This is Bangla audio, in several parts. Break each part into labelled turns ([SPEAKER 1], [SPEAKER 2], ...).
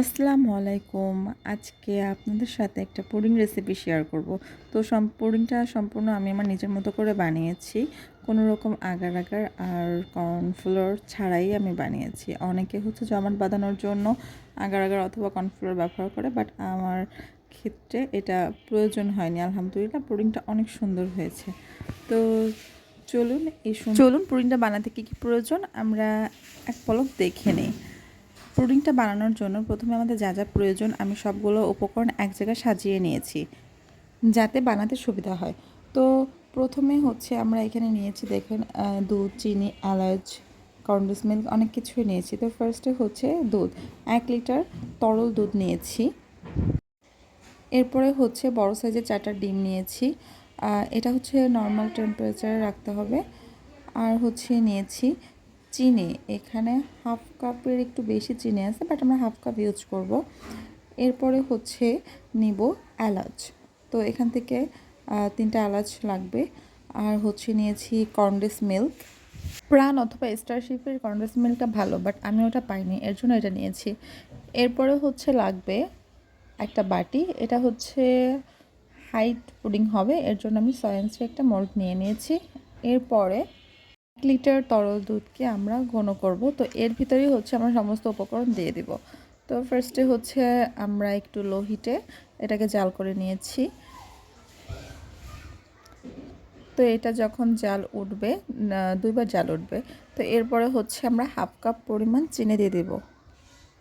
[SPEAKER 1] আসসালামু আলাইকুম। আজকে আপনাদের সাথে একটা পুডিং রেসিপি শেয়ার করব। তো পুডিংটা সম্পূর্ণ আমি আমার নিজের মতো করে বানিয়েছি। কোনো রকম আগার আগার আর কর্নফ্লোর ছাড়াই আমি বানিয়েছি। অনেকে হচ্ছে জমাট বাঁধানোর জন্য আগার আগার অথবা কর্নফ্লোর ব্যবহার করে বাট আমার ক্ষেত্রে এটা প্রয়োজন হয়নি। আলহামদুলিল্লাহ, পুডিংটা অনেক সুন্দর হয়েছে। তো চলুন এই চলুন পুডিংটা বানাতে কী কী প্রয়োজন, আমরা এক পলক দেখে নিই। পুডিংটা বানানোর জন্য প্রথমে আমাদের যা যা প্রয়োজন, আমি সবগুলো উপকরণ এক জায়গায় সাজিয়ে নিয়েছি, যাতে বানাতে সুবিধা হয়। তো প্রথমে হচ্ছে আমরা এখানে নিয়েছি, দেখেন দুধ, চিনি, এলাচ কন্ডেন্স মিল্ক অনেক কিছুই নিয়েছি। তো ফার্স্টে হচ্ছে দুধ, এক লিটার তরল দুধ নিয়েছি। এরপরে হচ্ছে বড় সাইজের চারটা ডিম নিয়েছি। এটা হচ্ছে নর্মাল টেম্পারেচারে রাখতে হবে। আর হচ্ছে নিয়েছি চিনি, এখানে হাফ কাপের একটু বেশি চিনি আছে বাট আমরা হাফ কাপ ইউজ করব। এরপরে হচ্ছে নিব এলাচ। তো এখান থেকে তিনটা এলাচ লাগবে। আর হচ্ছে নিয়েছি কন্ডেন্স মিল্ক। প্রাণ অথবা স্টারশিপের কন্ডেন্স মিল্কটা ভালো বাট আমি ওটা পাইনি, এর জন্য এটা নিয়েছি। এরপরে হচ্ছে লাগবে একটা বাটি, এটা হচ্ছে হাইট পুডিং হবে, এর জন্য আমি সয়েন্সের একটা মোল্ড নিয়ে নিয়েছি। এরপরে লিটার তরল দুধকে আমরা ঘন করব। তো এর ভিতরেই হচ্ছে আমরা সমস্ত উপকরণ দিয়ে দিব। তো ফার্স্টে হচ্ছে আমরা একটু লো হিটে এটাকে জাল করে নিয়েছি। তো এটা যখন জাল উঠবে দুইবার জাল উঠবে, তো এরপরে হচ্ছে আমরা হাফ কাপ পরিমাণ চিনি দিয়ে দেব।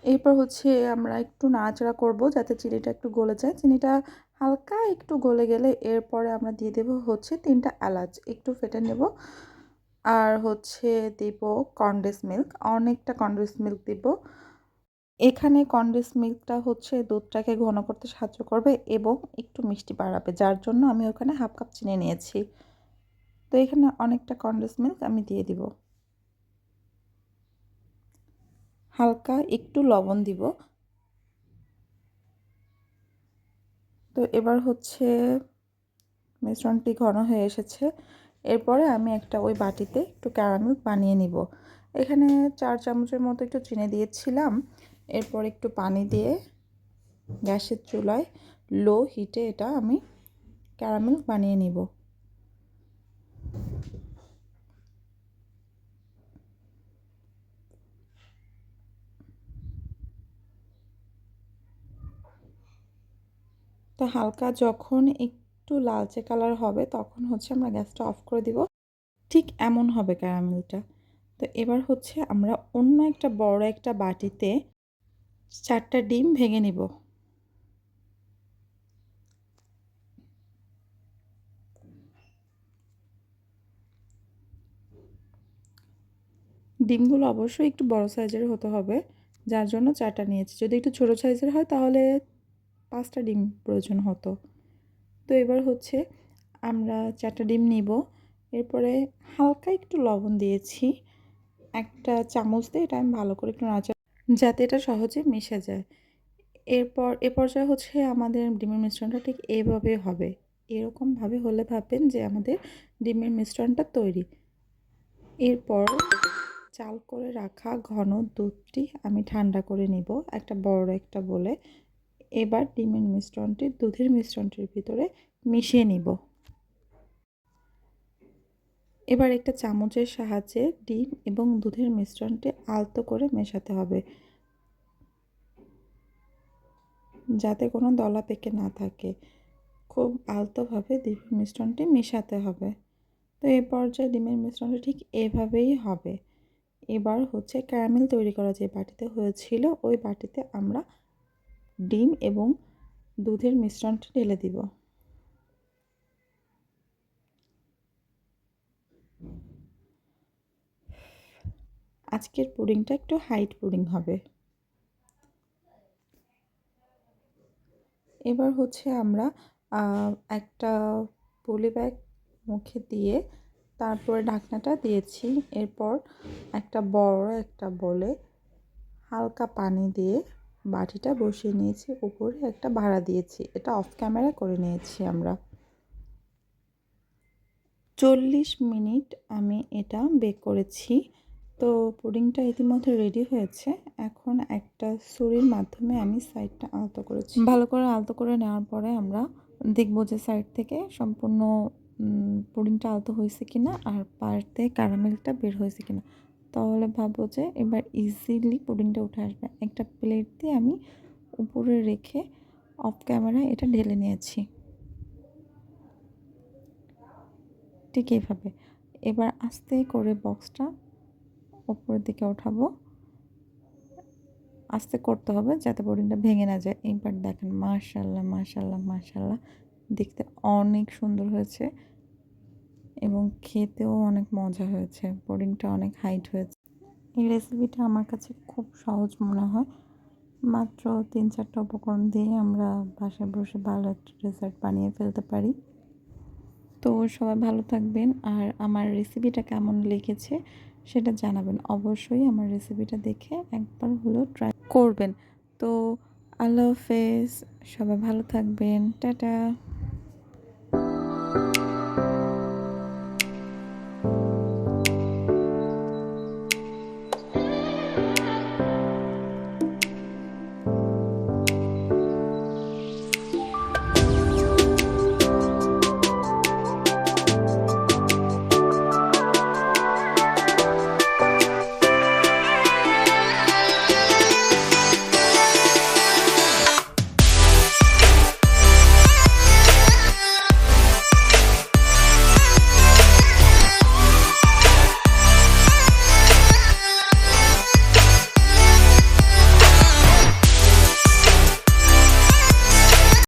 [SPEAKER 1] এরপর হচ্ছে আমরা একটু নাড়াচাড়া করব যাতে চিনিটা একটু গলে যায়। চিনিটা হালকা একটু গলে গেলে এরপরে আমরা দিয়ে দেব হচ্ছে তিনটা এলাচ। একটু ফেটে নেব। আর হচ্ছে দিব কন্ডেন্স মিল্ক, অনেকটা কন্ডেন্স মিল্ক দিব। এখানে কন্ডেন্স মিল্কটা হচ্ছে দুধটাকে ঘন করতে সাহায্য করবে এবং একটু মিষ্টি বাড়াবে, যার জন্য আমি ওখানে হাফ কাপ চিনি নিয়েছি। তো এখানে অনেকটা কন্ডেন্স মিল্ক আমি দিয়ে দিব। হালকা একটু লবণ দিব। তো এবার হচ্ছে মিশ্রণটি ঘন হয়ে এসেছে। এরপরে আমি একটা ওই বাটিতে একটু ক্যারামেল বানিয়ে নিব। এখানে চার চামচের মতো একটু চিনি দিয়েছিলাম। এরপর একটু পানি দিয়ে গ্যাসের চুলায় লো হিটে এটা আমি ক্যারামেল বানিয়ে নিব। তো হালকা যখন একটু লালচে কালার হবে, তখন হচ্ছে আমরা গ্যাসটা অফ করে দিব। ঠিক এমন হবে ক্যারামেলটা। তো এবার হচ্ছে আমরা অন্য একটা বড় একটা বাটিতে চারটা ডিম ভেঙে নিব। ডিমগুলো অবশ্যই একটু বড় সাইজের হতে হবে, যার জন্য চারটা নিয়েছি। যদি একটু ছোটো সাইজের হয় তাহলে পাঁচটা ডিম প্রয়োজন হতো। তো এবার হচ্ছে আমরা চারটা ডিম নিব। এরপরে হালকা একটু লবণ দিয়েছি। একটা চামচ দিয়ে এটা আমি ভালো করে একটু নাচা যাতে এটা সহজে মিশে যায়। এরপর, এ পর্যায়ে হচ্ছে আমাদের ডিমের মিশ্রণটা ঠিক এইভাবে হবে। এরকমভাবে হলে ভাববেন যে আমাদের ডিমের মিশ্রণটা তৈরি। এরপর চাল করে রাখা ঘন দুধটি আমি ঠান্ডা করে নিব। একটা বড় একটা বলে। এবার ডিমের মিশ্রণটি দুধের মিশ্রণটির ভিতরে মিশিয়ে নিব। এবার একটা চামচের সাহায্যে ডিম এবং দুধের মিশ্রণটি আলতো করে মেশাতে হবে। যাতে কোনো দলা পেকে না থাকে। খুব আলতোভাবে ডিমের মিশ্রণটি মেশাতে হবে। তো এই পর্যায়ে ডিমের মিশ্রণটি ঠিক এভাবেই হবে। এবার হচ্ছে ক্যারামেল তৈরি করা যে বাটিতে হয়েছিল, ওই বাটিতে আমরা ডিম এবং দুধের মিশ্রণটি ঢেলে দিব। আজকের পুডিংটা একটু হাইট পুডিং হবে। এবার হচ্ছে আমরা একটা পলি ব্যাগ মুখে দিয়ে তারপরে ঢাকনাটা দিয়েছি। এরপর একটা বড় একটা বলে হালকা পানি দিয়ে বাটিটা বসিয়ে নিয়েছি, উপরে একটা ভাড়া দিয়েছি। এটা অফ ক্যামেরা করে নিয়েছি আমরা। চল্লিশ মিনিট আমি এটা বেক করেছি। তো পুডিংটা ইতিমধ্যে রেডি হয়েছে। এখন একটা ছুরির মাধ্যমে আমি সাইডটা আলতো করেছি। ভালো করে আলতো করে নেওয়ার পরে আমরা দেখব যে সাইড থেকে সম্পূর্ণ পুডিংটা আলতো হয়েছে কিনা আর পাড়তে ক্যারামেলটা বের হয়েছে কিনা। তাহলে ভাববো যে এবার ইজিলি পুডিংটা উঠে আসবে। একটা প্লেট দিয়ে আমি উপরে রেখে অফ ক্যামেরায় এটা ঢেলে নিয়েছি। ঠিক এইভাবে। এবার আস্তে করে বক্সটা উপরের দিকে ওঠাবো। আস্তে করতে হবে যাতে বোর্ডিংটা ভেঙে না যায়। এইবার দেখেন মাশাল্লাহ মাশাল্লাহ মাশাল্লাহ দেখতে অনেক সুন্দর হয়েছে। এবং খেতেও অনেক মজা হয়েছে। বোর্ডিংটা অনেক হাইট হয়েছে। এই রেসিপিটা আমার কাছে খুব সহজ মনে হয়। মাত্র তিন চারটা উপকরণ দিয়ে আমরা বাসায় বসে ভালো একটা ডেজার্ট বানিয়ে ফেলতে পারি। তো সবাই ভালো থাকবেন। আর আমার রেসিপিটা কেমন লেগেছে সেটা জানাবেন। অবশ্যই আমার রেসিপিটা দেখে একবার হলেও ট্রাই করবেন। তো আল্লাহ হাফেজ। সবাই ভালো থাকবেন। টাটা।